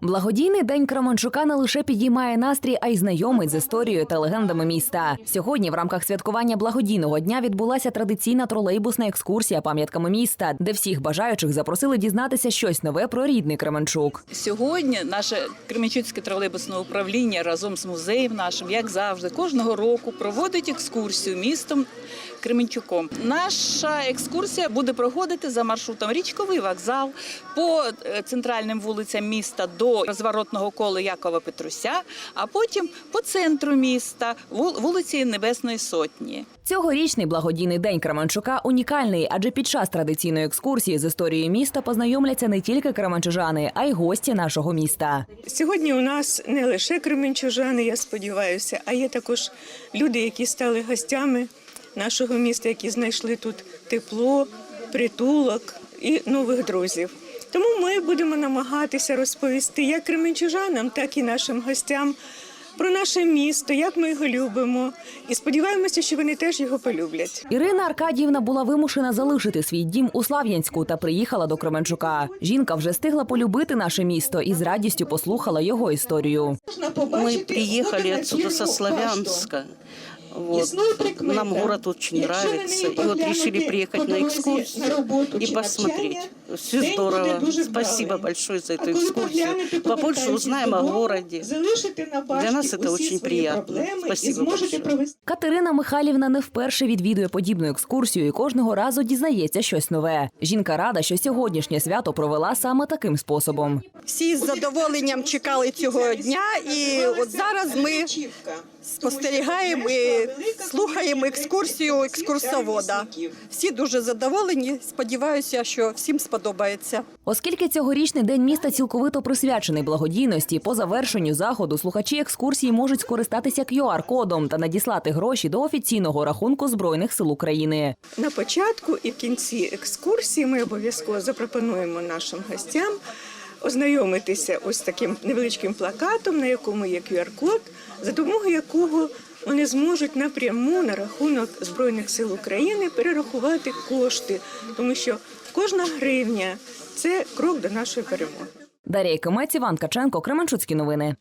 Благодійний день Кременчука не лише підіймає настрій, а й знайомить з історією та легендами міста. Сьогодні в рамках святкування благодійного дня відбулася традиційна тролейбусна екскурсія пам'ятками міста, де всіх бажаючих запросили дізнатися щось нове про рідний Кременчук. Сьогодні наше Кременчуцьке тролейбусне управління разом з музеєм нашим, як завжди, кожного року проводить екскурсію містом Кременчуком. Наша екскурсія буде проходити за маршрутом річковий вокзал по е, центральним вулицям міста до розворотного кола Якова Петруся, а потім по центру міста, вул- вулиці Небесної Сотні. Цьогорічний благодійний день Кременчука унікальний, адже під час традиційної екскурсії з історією міста познайомляться не тільки кременчужани, а й гості нашого міста. Сьогодні у нас не лише кременчужани, я сподіваюся, а є також люди, які стали гостями нашого міста, які знайшли тут тепло, притулок і нових друзів. Тому ми будемо намагатися розповісти як кременчужанам, так і нашим гостям про наше місто, як ми його любимо, і сподіваємося, що вони теж його полюблять. Ірина Аркадіївна була вимушена залишити свій дім у Слав'янську та приїхала до Кременчука. Жінка вже стигла полюбити наше місто і з радістю послухала його історію. Мы приехали отсюда со Славянска. Вот. Нам город очень нравится. И вот решили приехать на экскурсию и посмотреть. Все здорово. Спасибо большое за эту экскурсию. Побольше узнаем о городе. Для нас это очень приятно. Спасибо большое. Катерина Михайлівна не вперше відвідує подібну екскурсію і кожного разу дізнається щось нове. Жінка рада, що сьогоднішнє свято провела саме таким способом. Всі з задоволенням чекали цього дня, і от зараз ми спостерігаємо і слухаємо екскурсію екскурсовода. Всі дуже задоволені. Сподіваюся, що всім сподобається. Оскільки цьогорічний день міста цілковито присвячений благодійності, по завершенню заходу слухачі екскурсії можуть скористатися QR-кодом та надіслати гроші до офіційного рахунку збройних сил України. На початку і в кінці екскурсії ми обов'язково запропонуємо нашим гостям ознайомитися ось таким невеличким плакатом, на якому є QR-код, за допомогою якого вони зможуть напряму на рахунок Збройних сил України перерахувати кошти, тому що кожна гривня це крок до нашої перемоги. Дарія Комець, Іван Каченко, Кременчуцькі новини.